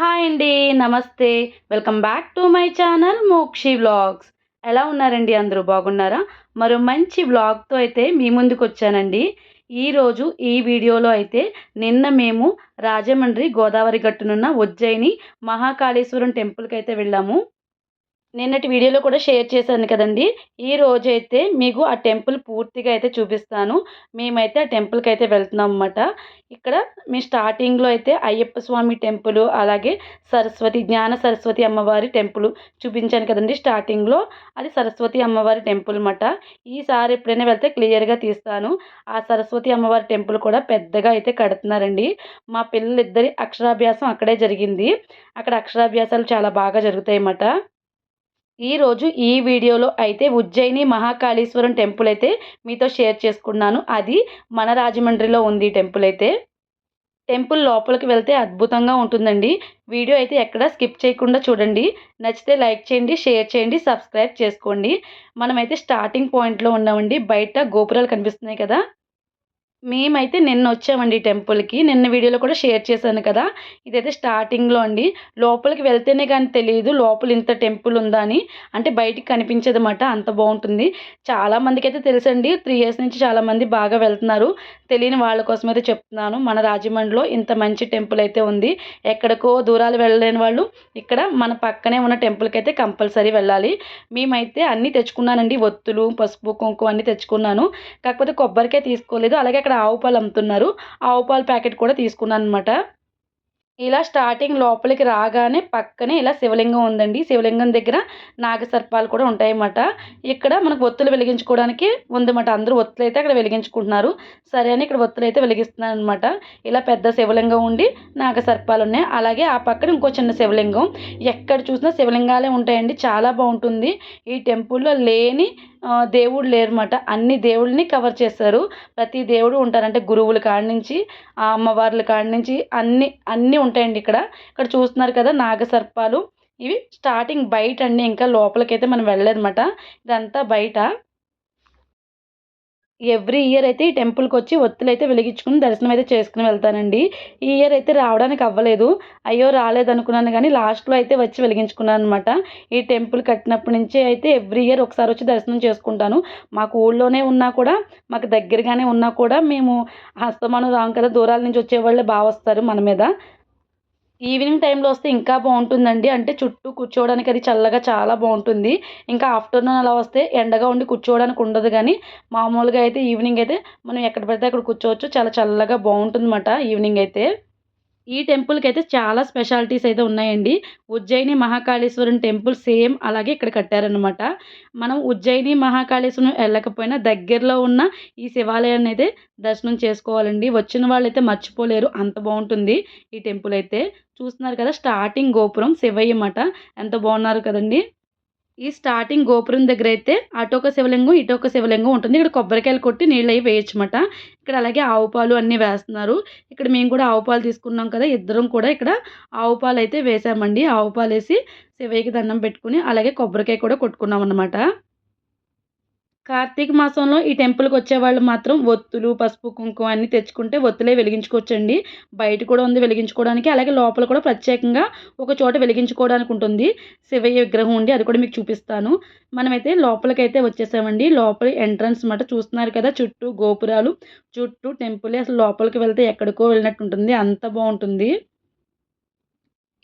Hi అండి నమస్తే. Welcome back to my channel Mokshi vlogs. ఎలా ఉన్నారండి అందరూ? బాగున్నారా? మరో మంచి వ్లాగ్తో అయితే మీ ముందుకు వచ్చానండి. ఈరోజు ఈ వీడియోలో అయితే నిన్న మేము రాజమండ్రి గోదావరి గట్టునున్న ఉజ్జయిని మహాకాళేశ్వరం టెంపుల్కి అయితే వెళ్ళాము. నిన్నటి వీడియోలో కూడా షేర్ చేశాను కదండి. ఈ రోజైతే మీకు ఆ టెంపుల్ పూర్తిగా అయితే చూపిస్తాను. మేమైతే ఆ టెంపుల్కి అయితే వెళ్తున్నాం అన్నమాట. ఇక్కడ మీ స్టార్టింగ్లో అయితే అయ్యప్ప స్వామి టెంపుల్ అలాగే సరస్వతి జ్ఞాన సరస్వతి అమ్మవారి టెంపుల్ చూపించాను కదండి స్టార్టింగ్లో. అది సరస్వతి అమ్మవారి టెంపుల్ అన్నమాట. ఈసారి ఎప్పుడైనా వెళ్తే క్లియర్గా తీస్తాను. ఆ సరస్వతి అమ్మవారి టెంపుల్ కూడా పెద్దగా అయితే కడుతున్నారండి. మా పిల్లలిద్దరి అక్షరాభ్యాసం అక్కడే జరిగింది. అక్కడ అక్షరాభ్యాసాలు చాలా బాగా జరుగుతాయి అన్నమాట. ఈరోజు ఈ వీడియోలో అయితే ఉజ్జయిని మహాకాళేశ్వరం టెంపుల్ అయితే మీతో షేర్ చేసుకున్నాను. అది మన రాజమండ్రిలో ఉంది టెంపుల్ అయితే. టెంపుల్ లోపలికి వెళ్తే అద్భుతంగా ఉంటుందండి. వీడియో అయితే ఎక్కడ స్కిప్ చేయకుండా చూడండి. నచ్చితే లైక్ చేయండి షేర్ చేయండి సబ్స్క్రైబ్ చేసుకోండి. మనమైతే స్టార్టింగ్ పాయింట్లో ఉన్నామండి. బయట గోపురాలు కనిపిస్తున్నాయి కదా. మేమైతే నిన్న వచ్చామండి టెంపుల్కి. నిన్న వీడియోలో కూడా షేర్ చేశాను కదా. ఇదైతే స్టార్టింగ్లో అండి. లోపలికి వెళ్తేనే కానీ తెలియదు లోపల ఇంత టెంపుల్ ఉందా అని. అంటే బయటికి కనిపించదు అన్నమాట అంత బాగుంటుంది చాలామందికి అయితే తెలుసండి. త్రీ ఇయర్స్ నుంచి చాలామంది బాగా వెళ్తున్నారు. తెలియని వాళ్ళ కోసం అయితే చెప్తున్నాను. మన రాజమండ్రిలో ఇంత మంచి టెంపుల్ అయితే ఉంది. ఎక్కడికో దూరాలు వెళ్ళలేని వాళ్ళు ఇక్కడ మన పక్కనే ఉన్న టెంపుల్కి అయితే కంపల్సరీ వెళ్ళాలి. మేమైతే అన్నీ తెచ్చుకున్నానండి. ఒత్తులు పసుపు కుంకుమ అన్నీ తెచ్చుకున్నాను. కాకపోతే కొబ్బరికాయ తీసుకోలేదు. అలాగే ఇక్కడ ఆవు పాలు అమ్ముతున్నారు. ఆవు పాలు ప్యాకెట్ కూడా తీసుకున్నాను అనమాట ఇలా స్టార్టింగ్ లోపలికి రాగానే పక్కనే ఇలా శివలింగం ఉందండి. శివలింగం దగ్గర నాగసర్పాలు కూడా ఉంటాయన్నమాట. ఇక్కడ మనకు ఒత్తులు వెలిగించుకోవడానికి ఉందన్నమాట. అందరూ ఒత్తులు అయితే అక్కడ వెలిగించుకుంటున్నారు. సరే అని ఇక్కడ ఒత్తులు అయితే వెలిగిస్తున్నాను అనమాట ఇలా పెద్ద శివలింగం ఉండి నాగసర్పాలు ఉన్నాయి. అలాగే ఆ పక్కన ఇంకో చిన్న శివలింగం. ఎక్కడ చూసినా శివలింగాలే ఉంటాయండి. చాలా బాగుంటుంది. ఈ టెంపుల్లో లేని దేవుడు లేరమాట. అన్ని దేవుళ్ళని కవర్ చేస్తారు. ప్రతి దేవుడు ఉంటారు అంటే గురువుల కాడ నుంచి అమ్మవార్ల కాడ నుంచి అన్ని అన్నీ ఉంటాయండి ఇక్కడ. ఇక్కడ చూస్తున్నారు కదా నాగసర్పాలు. ఇవి స్టార్టింగ్ బయట అండి ఇంకా లోపలికైతే మనం వెళ్ళలేదన్నమాట. ఇదంతా బయట. ఎవ్రీ ఇయర్ అయితే ఈ టెంపుల్కి వచ్చి ఒత్తులు అయితే వెలిగించుకుని దర్శనం అయితే చేసుకుని వెళ్తానండి. ఈ ఇయర్ అయితే రావడానికి అవ్వలేదు. అయ్యో రాలేదు అనుకున్నాను కానీ లాస్ట్లో అయితే వచ్చి వెలిగించుకున్నాను అనమాట ఈ టెంపుల్ కట్టినప్పటి నుంచి అయితే ఎవ్రీ ఇయర్ ఒకసారి వచ్చి దర్శనం చేసుకుంటాను. మాకు ఊళ్ళోనే ఉన్నా కూడా మాకు దగ్గరగానే ఉన్నా కూడా మేము హస్తమానం రాము కదా దూరాల నుంచి వచ్చేవాళ్ళే బాగా వస్తారు మన మీద. ఈవినింగ్ టైంలో వస్తే ఇంకా బాగుంటుందండి. అంటే చుట్టూ కూర్చోవడానికి అది చల్లగా చాలా బాగుంటుంది. ఇంకా ఆఫ్టర్నూన్ అలా వస్తే ఎండగా ఉండి కూర్చోవడానికి ఉండదు కానీ మామూలుగా అయితే ఈవినింగ్ అయితే మనం ఎక్కడ పడితే అక్కడ కూర్చోవచ్చు. చాలా చల్లగా బాగుంటుందన్నమాట ఈవినింగ్ అయితే. ఈ టెంపుల్కి అయితే చాలా స్పెషాలిటీస్ అయితే ఉన్నాయండి. ఉజ్జయిని మహాకాళేశ్వరం టెంపుల్ సేమ్ అలాగే ఇక్కడ కట్టారనమాట మనం ఉజ్జయిని మహాకాళేశ్వరం వెళ్ళకపోయినా దగ్గరలో ఉన్న ఈ శివాలయాన్ని అయితే దర్శనం చేసుకోవాలండి. వచ్చిన వాళ్ళైతే మర్చిపోలేరు. అంత బాగుంటుంది ఈ టెంపుల్ అయితే. చూస్తున్నారు కదా స్టార్టింగ్ గోపురం శివయ్య మాట. ఎంత బాగున్నారు కదండి. ఈ స్టార్టింగ్ గోపురం దగ్గర అయితే అటొక శివలింగం ఇటొక శివలింగం ఉంటుంది. ఇక్కడ కొబ్బరికాయలు కొట్టి నీళ్ళు అవి వేయచ్చమాట ఇక్కడ అలాగే ఆవు పాలు అన్నీ వేస్తున్నారు. ఇక్కడ మేము కూడా ఆవు పాలు తీసుకున్నాం కదా ఇద్దరం కూడా ఇక్కడ ఆవు పాలు అయితే వేసామండి. ఆవు పాలు వేసి శివయ్యకి దండం పెట్టుకుని అలాగే కొబ్బరికాయ కూడా కొట్టుకున్నాం అన్నమాట కార్తీక మాసంలో ఈ టెంపుల్కి వచ్చేవాళ్ళు మాత్రం ఒత్తులు పసుపు కుంకుమ అన్నీ తెచ్చుకుంటే ఒత్తులే వెలిగించుకోవచ్చండి. బయట కూడా ఉంది వెలిగించుకోవడానికి. అలాగే లోపల కూడా ప్రత్యేకంగా ఒక చోట వెలిగించుకోవడానికి ఉంటుంది. శివయ్య విగ్రహం ఉండి అది కూడా మీకు చూపిస్తాను. మనమైతే లోపలికైతే వచ్చేసామండి. లోపల ఎంట్రన్స్ మాట చూస్తున్నారు కదా. చుట్టూ గోపురాలు చుట్టూ టెంపుల్. అసలు లోపలికి వెళ్తే ఎక్కడికో వెళ్ళినట్టు ఉంటుంది అంత బాగుంటుంది.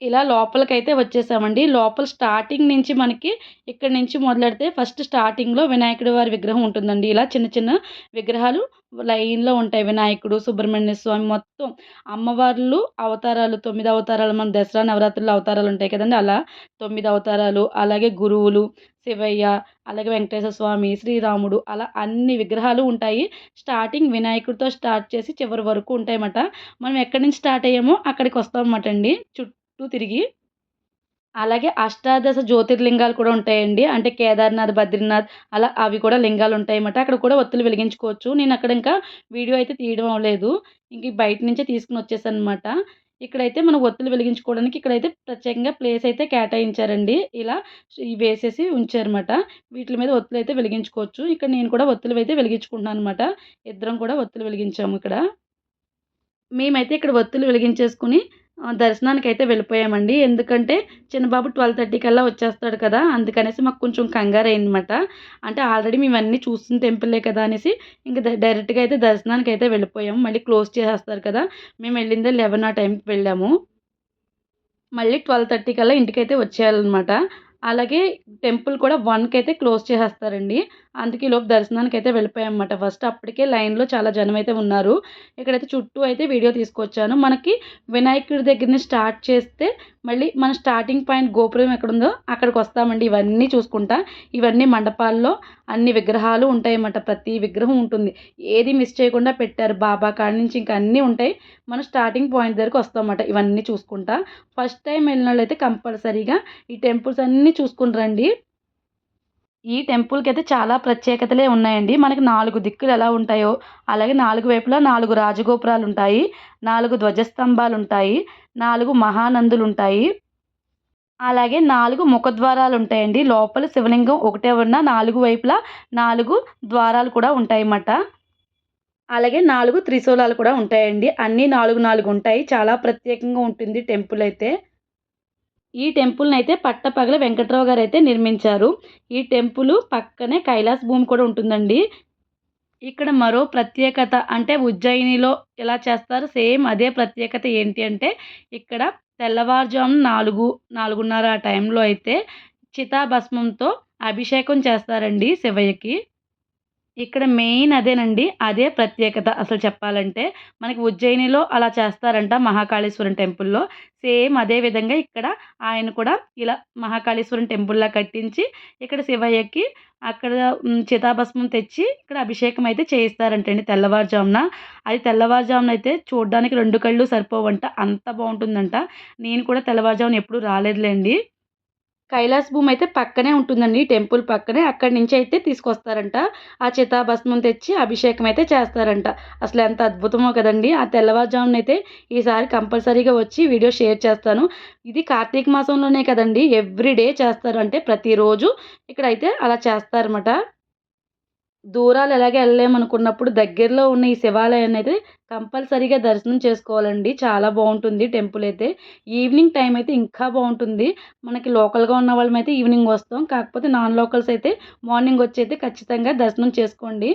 ఇలా లోపలికైతే వచ్చేసామండి. లోపల స్టార్టింగ్ నుంచి మనకి ఇక్కడ నుంచి మొదలెడితే ఫస్ట్ స్టార్టింగ్లో వినాయకుడి వారి విగ్రహం ఉంటుందండి. ఇలా చిన్న చిన్న విగ్రహాలు లైన్లో ఉంటాయి. వినాయకుడు సుబ్రహ్మణ్య స్వామి మొత్తం అమ్మవార్లు అవతారాలు తొమ్మిది అవతారాలు మన దసరా నవరాత్రులు అవతారాలు ఉంటాయి కదండి. అలా తొమ్మిది అవతారాలు అలాగే గురువులు శివయ్య అలాగే వెంకటేశ్వర స్వామి శ్రీరాముడు అలా అన్ని విగ్రహాలు ఉంటాయి. స్టార్టింగ్ వినాయకుడితో స్టార్ట్ చేసి చివరి వరకు ఉంటాయన్నమాట. మనం ఎక్కడి నుంచి స్టార్ట్ అయ్యామో అక్కడికి వస్తామన్నమాట అండి. చుట్టూ చుట్టూ తిరిగి అలాగే అష్టాదశ జ్యోతిర్లింగాలు కూడా ఉంటాయండి. అంటే కేదార్నాథ్ బద్రీనాథ్ అలా అవి కూడా లింగాలు ఉంటాయన్నమాట. అక్కడ కూడా ఒత్తులు వెలిగించుకోవచ్చు. నేను అక్కడ ఇంకా వీడియో అయితే తీయడం అవ్వలేదు. ఇంక బయట నుంచే తీసుకుని వచ్చేసాను అనమాట ఇక్కడైతే మనం ఒత్తులు వెలిగించుకోవడానికి ఇక్కడైతే ప్రత్యేకంగా ప్లేస్ అయితే కేటాయించారండి. ఇలా వేసేసి ఉంచారన్నమాట. వీటి మీద ఒత్తులు అయితే వెలిగించుకోవచ్చు. ఇక్కడ నేను కూడా ఒత్తులు అయితే వెలిగించుకుంటున్నాను అనమాట ఇద్దరం కూడా ఒత్తులు వెలిగించాము ఇక్కడ. మేమైతే ఇక్కడ ఒత్తులు వెలిగించేసుకుని దర్శనానికి అయితే వెళ్ళిపోయామండి. ఎందుకంటే చిన్నబాబు ట్వెల్వ్ థర్టీ కల్లా వచ్చేస్తాడు కదా అందుకనేసి మాకు కొంచెం కంగారు అయిందన్నమాట. అంటే ఆల్రెడీ మేము అన్నీ చూస్తున్న టెంపులే కదా అనేసి ఇంకా డైరెక్ట్గా అయితే దర్శనానికి అయితే వెళ్ళిపోయాము మళ్ళీ క్లోజ్ చేసేస్తారు కదా మేము వెళ్ళిందే లెవెన్ ఆ టైంకి వెళ్ళాము. మళ్ళీ ట్వెల్వ్ థర్టీ కల్లా ఇంటికైతే వచ్చేయాలన్నమాట. అలాగే టెంపుల్ కూడా వన్కి అయితే క్లోజ్ చేసేస్తారండి. అందుకే లోపు దర్శనానికి అయితే వెళ్ళిపోయామన్నమాట. ఫస్ట్ అప్పటికే లైన్లో చాలా జనం అయితే ఉన్నారు. ఇక్కడైతే చుట్టూ అయితే వీడియో తీసుకొచ్చాను. మనకి వినాయకుడి దగ్గర స్టార్ట్ చేస్తే మళ్ళీ మన స్టార్టింగ్ పాయింట్ గోపురం ఎక్కడుందో అక్కడికి వస్తామండి. ఇవన్నీ చూసుకుంటా. ఇవన్నీ మండపాల్లో అన్ని విగ్రహాలు ఉంటాయన్నమాట. ప్రతి విగ్రహం ఉంటుంది. ఏది మిస్ చేయకుండా పెట్టారు. బాబా కాడి నుంచి ఇంకా అన్నీ ఉంటాయి. మనం స్టార్టింగ్ పాయింట్ దగ్గరకు వస్తామన్నమాట. ఇవన్నీ చూసుకుంటా. ఫస్ట్ టైం వెళ్ళిన వాళ్ళైతే కంపల్సరీగా ఈ టెంపుల్స్ అన్నీ చూసుకుని రండి ఈ టెంపుల్కి అయితే చాలా ప్రత్యేకతలే ఉన్నాయండి. మనకి నాలుగు దిక్కులు ఎలా ఉంటాయో అలాగే నాలుగు వైపులా నాలుగు రాజగోపురాలు ఉంటాయి నాలుగు ధ్వజస్తంభాలు ఉంటాయి నాలుగు మహానందులు ఉంటాయి అలాగే నాలుగు ముఖద్వారాలు ఉంటాయండి లోపల శివలింగం ఒకటే ఉన్న నాలుగు వైపులా నాలుగు ద్వారాలు కూడా ఉంటాయన్నమాట. అలాగే నాలుగు త్రిశూలాలు కూడా ఉంటాయండి. అన్నీ నాలుగు నాలుగు ఉంటాయి చాలా ప్రత్యేకంగా ఉంటుంది టెంపుల్ అయితే. ఈ టెంపుల్ని అయితే పట్టపగల వెంకట్రావు గారు అయితే నిర్మించారు. ఈ టెంపుల్ పక్కనే కైలాస్ భూమి కూడా ఉంటుందండి. ఇక్కడ మరో ప్రత్యేకత అంటే ఉజ్జయినిలో ఎలా చేస్తారు? సేమ్ అదే ప్రత్యేకత ఏంటి అంటే ఇక్కడ తెల్లవారుజామున నాలుగు నాలుగున్నర ఆ టైంలో అయితే చితాభస్మంతో అభిషేకం చేస్తారండి శివయ్యకి. ఇక్కడ మెయిన్ అదేనండి. అదే ప్రత్యేకత. అసలు చెప్పాలంటే మనకి ఉజ్జయినిలో అలా చేస్తారంట మహాకాళేశ్వరం టెంపుల్లో. సేమ్ అదే విధంగా ఇక్కడ ఆయన కూడా ఇలా మహాకాళేశ్వరం టెంపుల్లా కట్టించి ఇక్కడ శివయ్యకి అక్కడ చితాభస్మం తెచ్చి ఇక్కడ అభిషేకం అయితే చేయిస్తారంటండి తెల్లవారుజామున. అది తెల్లవారుజామున అయితే చూడడానికి రెండు కళ్ళు సరిపోవంట. అంత బాగుంటుందంట. నేను కూడా తెల్లవారుజామున ఎప్పుడు రాలేదులేండి. కైలాస్ భూమి అయితే పక్కనే ఉంటుందండి టెంపుల్ పక్కనే. అక్కడి నుంచి అయితే తీసుకొస్తారంట. ఆ చితాభస్మం తెచ్చి అభిషేకం అయితే చేస్తారంట. అసలు ఎంత అద్భుతమో కదండి. ఆ తెల్లవారుజామున అయితే ఈసారి కంపల్సరీగా వచ్చి వీడియో షేర్ చేస్తాను. ఇది కార్తీక మాసంలోనే కదండి. ఎవ్రీ డే చేస్తారు అంటే ప్రతిరోజు ఇక్కడైతే అలా చేస్తారన్నమాట. దూరాలు ఎలాగే వెళ్ళలేమనుకున్నప్పుడు దగ్గరలో ఉన్న ఈ శివాలయాన్ని అయితే కంపల్సరీగా దర్శనం చేసుకోవాలండి. చాలా బాగుంటుంది టెంపుల్ అయితే. ఈవినింగ్ టైం అయితే ఇంకా బాగుంటుంది. మనకి లోకల్గా ఉన్న వాళ్ళమైతే ఈవినింగ్ వస్తాం. కాకపోతే నాన్ లోకల్స్ అయితే మార్నింగ్ వచ్చి అయితే ఖచ్చితంగా దర్శనం చేసుకోండి.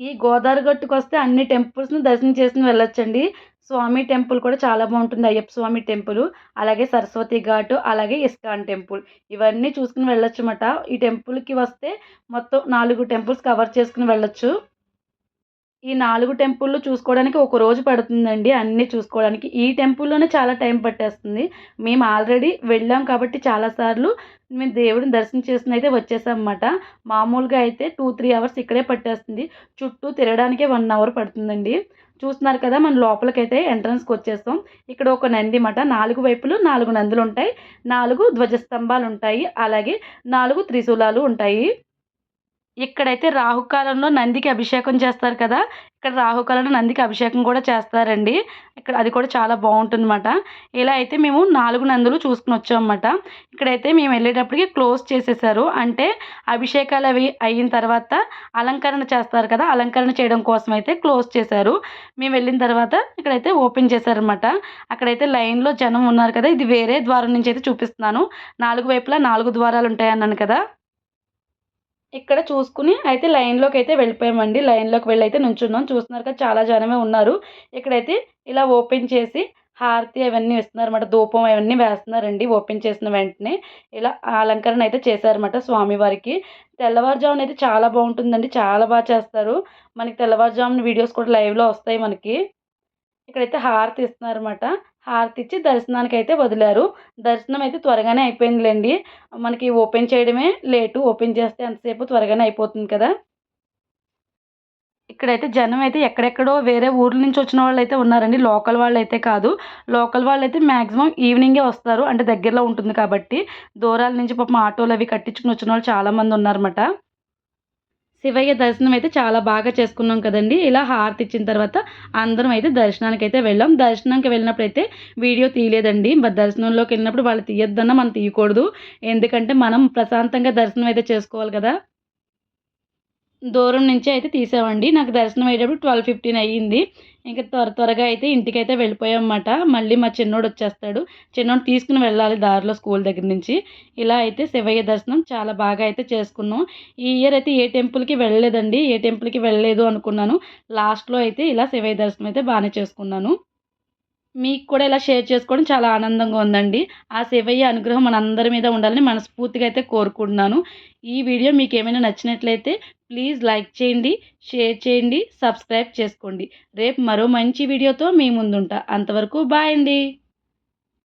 ఈ గోదావరి గట్టుకు వస్తే అన్ని టెంపుల్స్ని దర్శనం చేసుకుని వెళ్ళొచ్చండి. స్వామి టెంపుల్ కూడా చాలా బాగుంటుంది అయ్యప్ప స్వామి టెంపుల్ అలాగే సరస్వతి ఘాట్ అలాగే ఇస్కాన్ టెంపుల్. ఇవన్నీ చూసుకుని వెళ్ళొచ్చు అన్నమాట ఈ టెంపుల్కి వస్తే మొత్తం నాలుగు టెంపుల్స్ కవర్ చేసుకుని వెళ్ళొచ్చు. ఈ నాలుగు టెంపుల్లు చూసుకోవడానికి ఒక రోజు పడుతుందండి అన్నీ చూసుకోవడానికి. ఈ టెంపుల్లోనే చాలా టైం పట్టేస్తుంది. మేము ఆల్రెడీ వెళ్ళాం కాబట్టి చాలాసార్లు మేము దేవుడిని దర్శనం చేసుకుని అయితే వచ్చేసామన్నమాట. మామూలుగా అయితే టూ త్రీ అవర్స్ ఇక్కడే పట్టేస్తుంది. చుట్టూ తిరగడానికే వన్ అవర్ పడుతుందండి. చూస్తున్నారు కదా మన లోపలికైతే ఎంట్రన్స్కి వచ్చేస్తాం ఇక్కడ ఒక నంది మాట నాలుగు వైపులు నాలుగు నందులు ఉంటాయి. నాలుగు ధ్వజస్తంభాలు ఉంటాయి. అలాగే నాలుగు త్రిశూలాలు ఉంటాయి. ఇక్కడైతే రాహుకాలంలో నందికి అభిషేకం చేస్తారు కదా ఇక్కడ రాహుకాలంలో నందికి అభిషేకం కూడా చేస్తారండి. ఇక్కడ అది కూడా చాలా బాగుంటుందన్నమాట. ఇలా అయితే మేము నాలుగు నందులు చూసుకుని వచ్చామన్నమాట. ఇక్కడైతే మేము వెళ్ళేటప్పటికి క్లోజ్ చేసేసారు. అంటే అభిషేకాలు అవి అయిన తర్వాత అలంకరణ చేస్తారు కదా అలంకరణ చేయడం కోసం అయితే క్లోజ్ చేశారు. మేము వెళ్ళిన తర్వాత ఇక్కడైతే ఓపెన్ చేశారనమాట అక్కడైతే లైన్లో జనం ఉన్నారు కదా ఇది వేరే ద్వారం నుంచి అయితే చూపిస్తున్నాను. నాలుగు వైపులా నాలుగు ద్వారాలు ఉంటాయన్నాను కదా. ఇక్కడ చూసుకుని అయితే లైన్లోకి అయితే వెళ్ళిపోయామండి. లైన్లోకి వెళ్ళి అయితే నుంచున్నాం. చూస్తున్నారు కదా చాలా జనమే ఉన్నారు. ఇక్కడైతే ఇలా ఓపెన్ చేసి హారతి అవన్నీ ఇస్తున్నారన్నమాట. ధూపం అవన్నీ వేస్తున్నారండి. ఓపెన్ చేసిన వెంటనే ఇలా అలంకరణ అయితే చేశారన్నమాట స్వామివారికి. తెల్లవారుజామున అయితే చాలా బాగుంటుందండి. చాలా బాగా చేస్తారు. మనకి తెల్లవారుజామున వీడియోస్ కూడా లైవ్లో వస్తాయి మనకి. ఇక్కడైతే హారతి ఇస్తున్నారన్నమాట. హారతి ఇచ్చి దర్శనానికి అయితే వదిలారు. దర్శనం అయితే త్వరగానే అయిపోయిందిలేండి. మనకి ఓపెన్ చేయడమే లేటు. ఓపెన్ చేస్తే ఎంతసేపు త్వరగానే అయిపోతుంది కదా. ఇక్కడైతే జనం అయితే ఎక్కడెక్కడో వేరే ఊర్ల నుంచి వచ్చిన వాళ్ళు అయితే ఉన్నారండి. లోకల్ వాళ్ళు అయితే కాదు. లోకల్ వాళ్ళు అయితే మ్యాక్సిమం ఈవినింగే వస్తారు. అంటే దగ్గరలో ఉంటుంది కాబట్టి. దూరాల నుంచి పాపం ఆటోలు అవి కట్టించుకుని వచ్చిన వాళ్ళు చాలామంది ఉన్నారన్నమాట. శివయ్య దర్శనం అయితే చాలా బాగా చేసుకున్నాం కదండి. ఇలా హారతి ఇచ్చిన తర్వాత అందరం అయితే దర్శనానికి అయితే వెళ్ళాం. దర్శనానికి వెళ్ళినప్పుడు అయితే వీడియో తీయలేదండి. దర్శనంలోకి వెళ్ళినప్పుడు వాళ్ళు తీయొద్దన్నా మనం తీయకూడదు. ఎందుకంటే మనం ప్రశాంతంగా దర్శనం అయితే చేసుకోవాలి కదా. దూరం నుంచి అయితే తీసామండి. నాకు దర్శనం అయ్యేటప్పుడు ట్వెల్వ్ ఫిఫ్టీన్ అయ్యింది. ఇంకా త్వర త్వరగా అయితే ఇంటికైతే వెళ్ళిపోయామన్నమాట. మళ్ళీ మా చిన్నోడు వచ్చేస్తాడు. చిన్నోడు తీసుకుని వెళ్ళాలి దారిలో స్కూల్ దగ్గర నుంచి. ఇలా అయితే శివయ్య దర్శనం చాలా బాగా అయితే చేసుకున్నాం. ఈ ఇయర్ అయితే ఏ టెంపుల్కి వెళ్ళలేదండి. ఏ టెంపుల్కి వెళ్ళలేదు అనుకున్నాను. లాస్ట్లో అయితే ఇలా శివయ్య దర్శనం అయితే బాగానే చేసుకున్నాను. మీకు కూడా ఇలా షేర్ చేసుకోవడం చాలా ఆనందంగా ఉందండి. ఆ శివయ్య అనుగ్రహం మనందరి మీద ఉండాలని మనస్ఫూర్తిగా అయితే కోరుకుంటున్నాను. ఈ వీడియో మీకు ఏమైనా నచ్చినట్లయితే ప్లీజ్ లైక్ చేయండి షేర్ చేయండి సబ్స్క్రైబ్ చేసుకోండి. రేపు మరో మంచి వీడియోతో మీ ముందుంటా. అంతవరకు బాయ్ అండి.